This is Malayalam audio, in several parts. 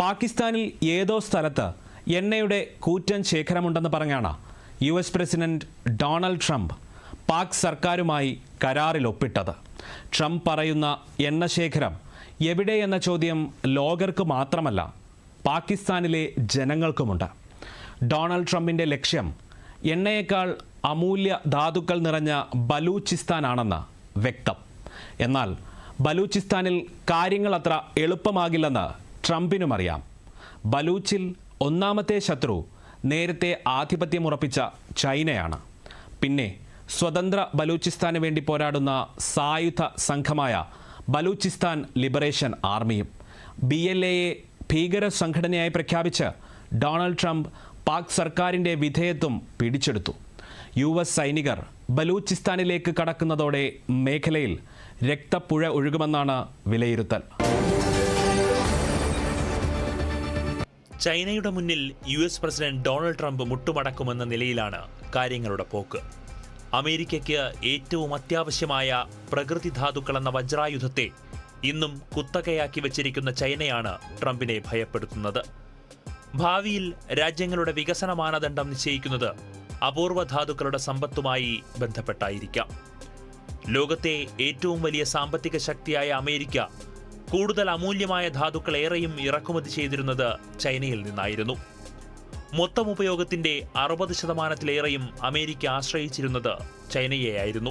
പാകിസ്ഥാനിൽ ഏതോ സ്ഥലത്ത് എണ്ണയുടെ കൂറ്റൻ ശേഖരമുണ്ടെന്ന് പറഞ്ഞാണ് U S president Donald Trump Pak സർക്കാരുമായി കരാറിൽ ഒപ്പിട്ടത്. ട്രംപ് പറയുന്ന എണ്ണ ശേഖരം എവിടെയെന്ന ചോദ്യം ലോകർക്ക് മാത്രമല്ല പാകിസ്ഥാനിലെ ജനങ്ങൾക്കുമുണ്ട്. ഡൊണാൾഡ് ട്രംപിന്റെ ലക്ഷ്യം എണ്ണയേക്കാൾ അമൂല്യ ധാതുക്കൾ നിറഞ്ഞ ബലൂചിസ്ഥാനാണെന്ന് വ്യക്തം. എന്നാൽ ബലൂചിസ്ഥാനിൽ കാര്യങ്ങൾ അത്ര എളുപ്പമാകില്ലെന്ന് ട്രംപിനും അറിയാം ബലൂച്ചിൽ ഒന്നാമത്തെ ശത്രു നേരത്തെ ആധിപത്യമുറപ്പിച്ച ചൈനയാണ്. പിന്നെ സ്വതന്ത്ര ബലൂചിസ്ഥാന് വേണ്ടി പോരാടുന്ന സായുധ സംഘമായ ബലൂചിസ്ഥാൻ ലിബറേഷൻ ആർമിയും ബി എൽ എയെ ഭീകര സംഘടനയായി പ്രഖ്യാപിച്ച് ഡൊണാൾഡ് ട്രംപ് പാക് സർക്കാരിന്റെ വിധേയത്വം പിടിച്ചെടുത്തു. യു എസ് സൈനികർ ബലൂചിസ്ഥാനിലേക്ക് കടക്കുന്നതോടെ മേഖലയിൽ രക്തപ്പുഴ ഒഴുകുമെന്നാണ് വിലയിരുത്തൽ. ചൈനയുടെ മുന്നിൽ U S president Donald Trump മുട്ടുമടക്കുമെന്ന നിലയിലാണ് കാര്യങ്ങളുടെ പോക്ക്. അമേരിക്കയ്ക്ക് ഏറ്റവും അത്യാവശ്യമായ പ്രകൃതി ധാതുക്കൾ എന്ന വജ്രായുധത്തെ ഇന്നും കുത്തകയാക്കി വച്ചിരിക്കുന്ന ചൈനയാണ് ട്രംപിനെ ഭയപ്പെടുത്തുന്നത്. ഭാവിയിൽ രാജ്യങ്ങളുടെ വികസന മാനദണ്ഡം നിശ്ചയിക്കുന്നത് അപൂർവ ധാതുക്കളുടെ സമ്പത്തുമായി ബന്ധപ്പെട്ടായിരിക്കാം. ലോകത്തെ ഏറ്റവും വലിയ സാമ്പത്തിക ശക്തിയായ അമേരിക്ക കൂടുതൽ അമൂല്യമായ ധാതുക്കൾ ഏറെയും ഇറക്കുമതി ചെയ്തിരുന്നത് ചൈനയിൽ നിന്നായിരുന്നു. മൊത്തം ഉപയോഗത്തിന്റെ അറുപത് ശതമാനത്തിലേറെയും അമേരിക്ക ആശ്രയിച്ചിരുന്നത് ചൈനയെയായിരുന്നു.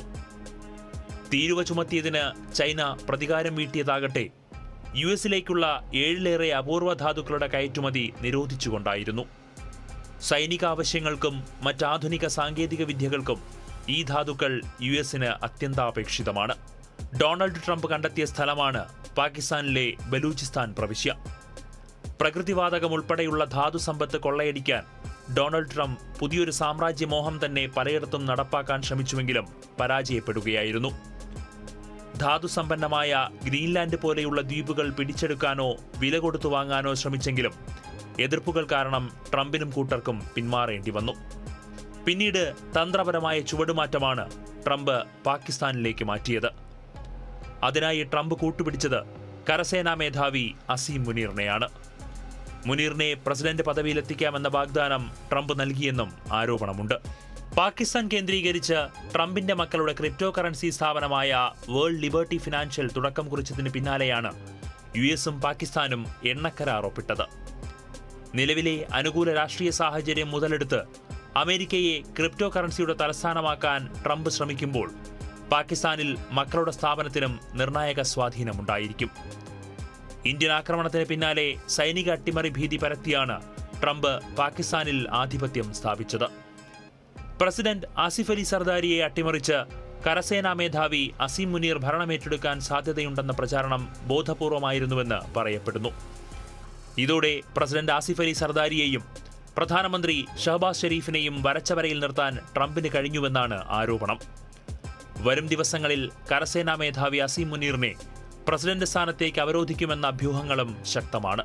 തീരുവ ചുമത്തിയതിന് ചൈന പ്രതികാരം വീട്ടിയതാകട്ടെ യു എസിലേക്കുള്ള ഏഴിലേറെ അപൂർവ ധാതുക്കളുടെ കയറ്റുമതി നിരോധിച്ചുകൊണ്ടായിരുന്നു. സൈനിക ആവശ്യങ്ങൾക്കും മറ്റാധുനിക സാങ്കേതിക വിദ്യകൾക്കും ഈ ധാതുക്കൾ യു എസിന് അത്യന്താപേക്ഷിതമാണ്. ഡൊണാൾഡ് ട്രംപ് കണ്ടെത്തിയ സ്ഥലമാണ് പാകിസ്ഥാനിലെ ബലൂചിസ്ഥാൻ പ്രവിശ്യ. പ്രകൃതിവാതകം ഉൾപ്പെടെയുള്ള ധാതു സമ്പത്ത് കൊള്ളയടിക്കാൻ ഡൊണാൾഡ് ട്രംപ് പുതിയൊരു സാമ്രാജ്യമോഹം തന്നെ പലയിടത്തും നടപ്പാക്കാൻ ശ്രമിച്ചുവെങ്കിലും പരാജയപ്പെടുകയായിരുന്നു. ധാതുസമ്പന്നമായ ഗ്രീൻലാൻഡ് പോലെയുള്ള ദ്വീപുകൾ പിടിച്ചെടുക്കാനോ വില കൊടുത്തു വാങ്ങാനോ ശ്രമിച്ചെങ്കിലും എതിർപ്പുകൾ കാരണം ട്രംപിനും കൂട്ടർക്കും പിന്മാറേണ്ടി വന്നു. പിന്നീട് തന്ത്രപരമായ ചുവടുമാറ്റമാണ് ട്രംപ് പാകിസ്ഥാനിലേക്ക് മാറ്റിയത്. അതിനായി ട്രംപ് കൂട്ടുപിടിച്ചത് കരസേനാ മേധാവി അസീം മുനീറിനെയാണ്. മുനീറിനെ പ്രസിഡന്റ് പദവിയിലെത്തിക്കാമെന്ന വാഗ്ദാനം ട്രംപ് നൽകിയെന്നും ആരോപണമുണ്ട്. പാകിസ്ഥാൻ കേന്ദ്രീകരിച്ച് ട്രംപിന്റെ മക്കളുടെ ക്രിപ്റ്റോ കറൻസി സ്ഥാപനമായ വേൾഡ് ലിബർട്ടി ഫിനാൻഷ്യൽ തുടക്കം കുറിച്ചതിന് പിന്നാലെയാണ് യു എസും പാകിസ്ഥാനും എണ്ണക്കരാർ ഒപ്പിട്ടത് നിലവിലെ അനുകൂല രാഷ്ട്രീയ സാഹചര്യം മുതലെടുത്ത് അമേരിക്കയെ ക്രിപ്റ്റോ കറൻസിയുടെ തലസ്ഥാനമാക്കാൻ ട്രംപ് ശ്രമിക്കുമ്പോൾ പാകിസ്ഥാനിൽ മക്കളുടെ സ്ഥാപനത്തിനും നിർണായക സ്വാധീനമുണ്ടായിരിക്കും. ഇന്ത്യൻ ആക്രമണത്തിന് പിന്നാലെ സൈനിക അട്ടിമറി ഭീതി പരത്തിയാണ് ട്രംപ് പാകിസ്ഥാനിൽ ആധിപത്യം സ്ഥാപിച്ചത്. പ്രസിഡന്റ് ആസിഫ് അലി സർദാരിയെ അട്ടിമറിച്ച് കരസേനാ മേധാവി അസീം മുനീർ ഭരണമേറ്റെടുക്കാൻ സാധ്യതയുണ്ടെന്ന പ്രചാരണം ബോധപൂർവമായിരുന്നുവെന്ന് പറയപ്പെടുന്നു. ഇതോടെ പ്രസിഡന്റ് ആസിഫ് അലി സർദാരിയെയും പ്രധാനമന്ത്രി ഷഹബാസ് ഷെരീഫിനെയും വരച്ചവരയിൽ നിർത്താൻ ട്രംപിന് കഴിഞ്ഞുവെന്നാണ് ആരോപണം. വരും ദിവസങ്ങളിൽ കരസേനാ മേധാവി അസീം മുനീറിനെ പ്രസിഡന്റ് സ്ഥാനത്തേക്ക് അവരോധിക്കുമെന്ന അഭ്യൂഹങ്ങളും ശക്തമാണ്.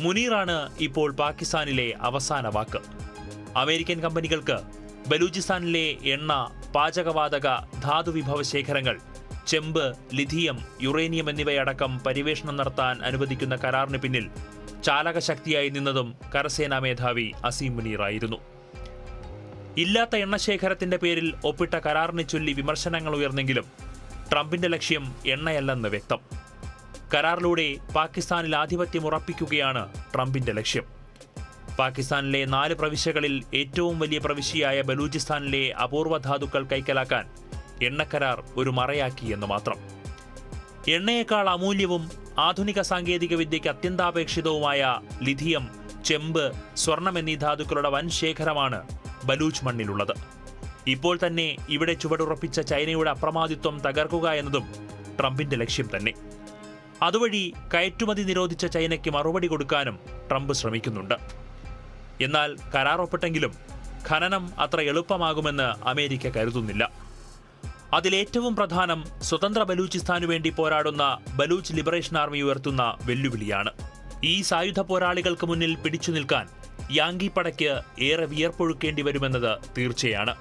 മുനീറാണ് ഇപ്പോൾ പാകിസ്ഥാനിലെ അവസാന വാക്ക്. അമേരിക്കൻ കമ്പനികൾക്ക് ബലൂചിസ്ഥാനിലെ എണ്ണ പാചകവാതക ധാതു വിഭവ ശേഖരങ്ങൾ ചെമ്പ് ലിഥിയം യുറേനിയം എന്നിവയടക്കം പര്യവേഷണം നടത്താൻ അനുവദിക്കുന്ന കരാറിന് പിന്നിൽ ചാലകശക്തിയായി നിന്നതും കരസേനാ മേധാവി അസീം മുനീറായിരുന്നു. ഇല്ലാത്ത എണ്ണശേഖരത്തിന്റെ പേരിൽ ഒപ്പിട്ട കരാറിനെ ചൊല്ലി വിമർശനങ്ങൾ ഉയർന്നെങ്കിലും ട്രംപിന്റെ ലക്ഷ്യം എണ്ണയല്ലെന്ന് വ്യക്തം. കരാറിലൂടെ പാകിസ്ഥാനിൽ ആധിപത്യം ഉറപ്പിക്കുകയാണ് ട്രംപിന്റെ ലക്ഷ്യം. പാകിസ്ഥാനിലെ നാല് പ്രവിശ്യകളിൽ ഏറ്റവും വലിയ പ്രവിശ്യയായ ബലൂചിസ്ഥാനിലെ അപൂർവ ധാതുക്കൾ കൈക്കലാക്കാൻ എണ്ണക്കരാർ ഒരു മറയാക്കി എന്ന് മാത്രം. എണ്ണയേക്കാൾ അമൂല്യവും ആധുനിക സാങ്കേതിക വിദ്യയ്ക്ക് അത്യന്താപേക്ഷിതവുമായ ലിഥിയം ചെമ്പ് സ്വർണം എന്നീ ധാതുക്കളുടെ വൻ ശേഖരമാണ് ബലൂച്ച് മണ്ണിലുള്ളത്. ഇപ്പോൾ തന്നെ ഇവിടെ ചുവടുറപ്പിച്ച ചൈനയുടെ അപ്രമാദിത്വം തകർക്കുക എന്നതും ട്രംപിന്റെ ലക്ഷ്യം തന്നെ. അതുവഴി കയറ്റുമതി നിരോധിച്ച ചൈനയ്ക്ക് മറുപടി കൊടുക്കാനും ട്രംപ് ശ്രമിക്കുന്നുണ്ട്. എന്നാൽ കരാറൊപ്പിട്ടെങ്കിലും ഖനനം അത്ര എളുപ്പമാകുമെന്ന് അമേരിക്ക കരുതുന്നില്ല. അതിലേറ്റവും പ്രധാനം സ്വതന്ത്ര ബലൂചിസ്ഥാനു വേണ്ടി പോരാടുന്ന ബലൂച്ച് ലിബറേഷൻ ആർമി ഉയർത്തുന്ന വെല്ലുവിളിയാണ്. ഈ സായുധ പോരാളികൾക്ക് മുന്നിൽ പിടിച്ചു നിൽക്കാൻ യാങ്കി പടയ്ക്ക് ഏറെ വിയർപ്പൊഴുക്കേണ്ടി വരുമെന്നത് തീർച്ചയാണ്.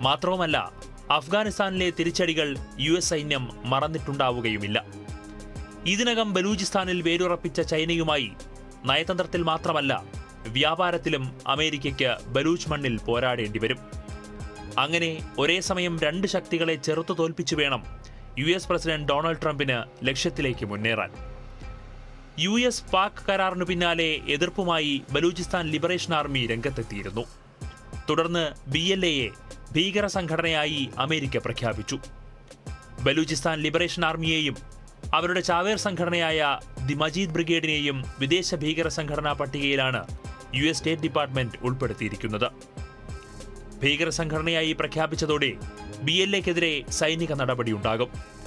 മാത്രവുമല്ല അഫ്ഗാനിസ്ഥാനിലെ തിരിച്ചടികൾ യു എസ് സൈന്യം മറന്നിട്ടുണ്ടാവുകയുമില്ല. ഇതിനകം ബലൂചിസ്ഥാനിൽ വേരുറപ്പിച്ച ചൈനയുമായി നയതന്ത്രത്തിൽ മാത്രമല്ല വ്യാപാരത്തിലും അമേരിക്കയ്ക്ക് ബലൂച്ച് മണ്ണിൽ പോരാടേണ്ടി വരും. അങ്ങനെ ഒരേ സമയം രണ്ട് ശക്തികളെ ചെറുത്തു തോൽപ്പിച്ചു വേണം യു എസ് പ്രസിഡന്റ് ഡൊണാൾഡ് ട്രംപിന് ലക്ഷ്യത്തിലേക്ക് മുന്നേറാൻ. യു എസ് പാക് കരാറിനു പിന്നാലെ എതിർപ്പുമായി ബലൂചിസ്ഥാൻ ലിബറേഷൻ ആർമി രംഗത്തെത്തിയിരുന്നു. തുടർന്ന് ബി എൽ എയെ ഭീകര സംഘടനയായി അമേരിക്ക പ്രഖ്യാപിച്ചു. ബലൂചിസ്ഥാൻ ലിബറേഷൻ ആർമിയെയും അവരുടെ ചാവേർ സംഘടനയായ ദി മജീദ് ബ്രിഗേഡിനെയും വിദേശ ഭീകര സംഘടനാ പട്ടികയിലാണ് യു എസ് സ്റ്റേറ്റ് ഡിപ്പാർട്ട്മെന്റ് ഉൾപ്പെടുത്തിയിരിക്കുന്നത്. ഭീകര സംഘടനയായി പ്രഖ്യാപിച്ചതോടെ ബി എൽ എക്കെതിരെ സൈനിക നടപടിയുണ്ടാകും.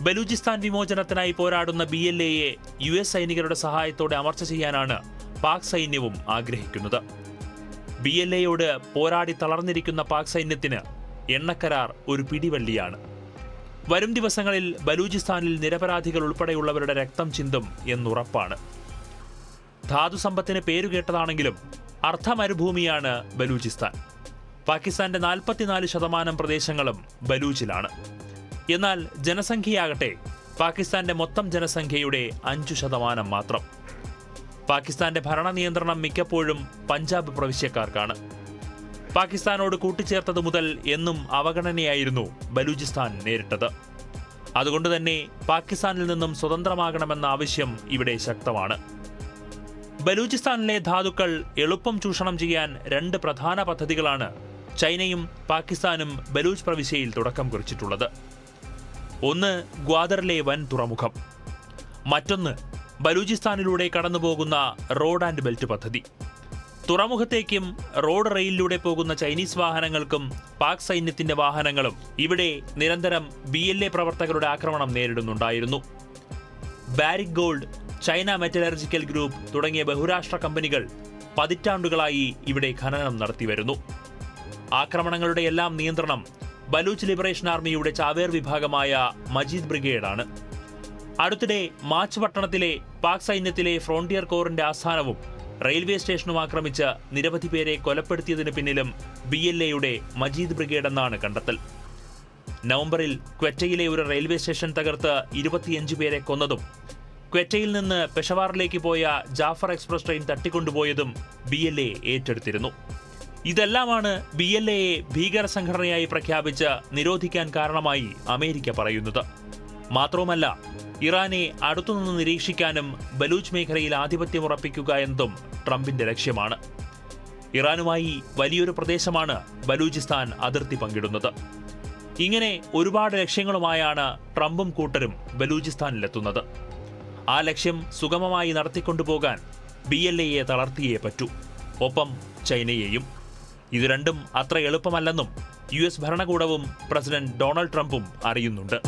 ബലൂചിസ്ഥാൻ വിമോചനത്തിനായി പോരാടുന്ന ബി എൽ എയെ യു എസ് സൈനികരുടെ സഹായത്തോടെ അമർച്ച ചെയ്യാനാണ് പാക് സൈന്യവും ആഗ്രഹിക്കുന്നത്. ബി എൽ എയോട് പോരാടി തളർന്നിരിക്കുന്ന പാക് സൈന്യത്തിന് എണ്ണക്കരാർ ഒരു പിടിവള്ളിയാണ്. വരും ദിവസങ്ങളിൽ ബലൂചിസ്ഥാനിൽ നിരപരാധികൾ ഉൾപ്പെടെയുള്ളവരുടെ രക്തം ചിന്തും എന്നുറപ്പാണ്. ധാതുസമ്പത്തിന് പേരുകേട്ടതാണെങ്കിലും അർദ്ധമരുഭൂമിയാണ് ബലൂചിസ്ഥാൻ. പാകിസ്ഥാന്റെ നാൽപ്പത്തിനാല് ശതമാനം പ്രദേശങ്ങളും ബലൂച്ചിലാണ്. എന്നാൽ ജനസംഖ്യയാകട്ടെ പാകിസ്ഥാന്റെ മൊത്തം ജനസംഖ്യയുടെ അഞ്ചു ശതമാനം മാത്രം. പാകിസ്ഥാന്റെ ഭരണ നിയന്ത്രണം മിക്കപ്പോഴും പഞ്ചാബ് പ്രവിശ്യക്കാർക്കാണ്. പാകിസ്ഥാനോട് കൂട്ടിച്ചേർത്തത് മുതൽ എന്നും അവഗണനയായിരുന്നു ബലൂചിസ്ഥാൻ നേരിട്ടത്. അതുകൊണ്ട് തന്നെ പാകിസ്ഥാനിൽ നിന്നും സ്വതന്ത്രമാകണമെന്ന ആവശ്യം ഇവിടെ ശക്തമാണ്. ബലൂചിസ്ഥാനിലെ ധാതുക്കൾ എളുപ്പം ചൂഷണം ചെയ്യാൻ രണ്ട് പ്രധാന പദ്ധതികളാണ് ചൈനയും പാകിസ്ഥാനും ബലൂച്ച് പ്രവിശ്യയിൽ തുടക്കം കുറിച്ചിട്ടുള്ളത്. ഒന്ന് ഗ്വാദറിലെ വൻ തുറമുഖം. മറ്റൊന്ന് ബലൂചിസ്ഥാനിലൂടെ കടന്നുപോകുന്ന റോഡ് ആൻഡ് ബെൽറ്റ് പദ്ധതി. തുറമുഖത്തേക്കും റോഡ് റെയിലിലൂടെ പോകുന്ന ചൈനീസ് വാഹനങ്ങൾക്കും പാക് സൈന്യത്തിന്റെ വാഹനങ്ങളും ഇവിടെ നിരന്തരം ബി എൽ എ പ്രവർത്തകരുടെ ആക്രമണം നേരിടുന്നുണ്ടായിരുന്നു. Barrick Gold China Metallurgical Group തുടങ്ങിയ ബഹുരാഷ്ട്ര കമ്പനികൾ പതിറ്റാണ്ടുകളായി ഇവിടെ ഖനനം നടത്തിവരുന്നു. ആക്രമണങ്ങളുടെ എല്ലാം നിയന്ത്രണം ബലൂച്ച് ലിബറേഷൻ ആർമിയുടെ ചാവേർ വിഭാഗമായ മജീദ് ബ്രിഗേഡാണ്. അടുത്തിടെ മാച്ച് പട്ടണത്തിലെ പാക് സൈന്യത്തിലെ ഫ്രോണ്ടിയർ കോറിന്റെ ആസ്ഥാനവും റെയിൽവേ സ്റ്റേഷനും ആക്രമിച്ച് നിരവധി പേരെ കൊലപ്പെടുത്തിയതിനു പിന്നിലും ബി എൽ എയുടെ മജീദ് ബ്രിഗേഡ് എന്നാണ് കണ്ടെത്തൽ. നവംബറിൽ ക്വറ്റയിലെ ഒരു റെയിൽവേ സ്റ്റേഷൻ തകർത്ത് ഇരുപത്തിയഞ്ച് പേരെ കൊന്നതും ക്വറ്റയിൽ നിന്ന് പെഷവാറിലേക്ക് പോയ ജാഫർ എക്സ്പ്രസ് ട്രെയിൻ തട്ടിക്കൊണ്ടുപോയതും ബി എൽ എ ഏറ്റെടുത്തിരുന്നു. ഇതെല്ലാമാണ് ബി എൽ എയെ ഭീകര സംഘടനയായി പ്രഖ്യാപിച്ച് നിരോധിക്കാൻ കാരണമായി അമേരിക്ക പറയുന്നത്. മാത്രവുമല്ല ഇറാനെ അടുത്തുനിന്ന് നിരീക്ഷിക്കാനും ബലൂച്ച് മേഖലയിൽ ആധിപത്യം ഉറപ്പിക്കുക എന്നതും ട്രംപിന്റെ ലക്ഷ്യമാണ്. ഇറാനുമായി വലിയൊരു പ്രദേശമാണ് ബലൂചിസ്ഥാൻ അതിർത്തി പങ്കിടുന്നത്. ഇങ്ങനെ ഒരുപാട് ലക്ഷ്യങ്ങളുമായാണ് ട്രംപും കൂട്ടരും ബലൂചിസ്ഥാനിലെത്തുന്നത്. ആ ലക്ഷ്യം സുഗമമായി നടത്തിക്കൊണ്ടുപോകാൻ ബി എൽ എയെ തളർത്തിയേ പറ്റൂ. ഒപ്പം ചൈനയെയും. ഇത് രണ്ടും അത്ര എളുപ്പമല്ലെന്നും യു എസ് ഭരണകൂടവും പ്രസിഡന്റ് ഡൊണാൾഡ് ട്രംപും അറിയുന്നുണ്ട്.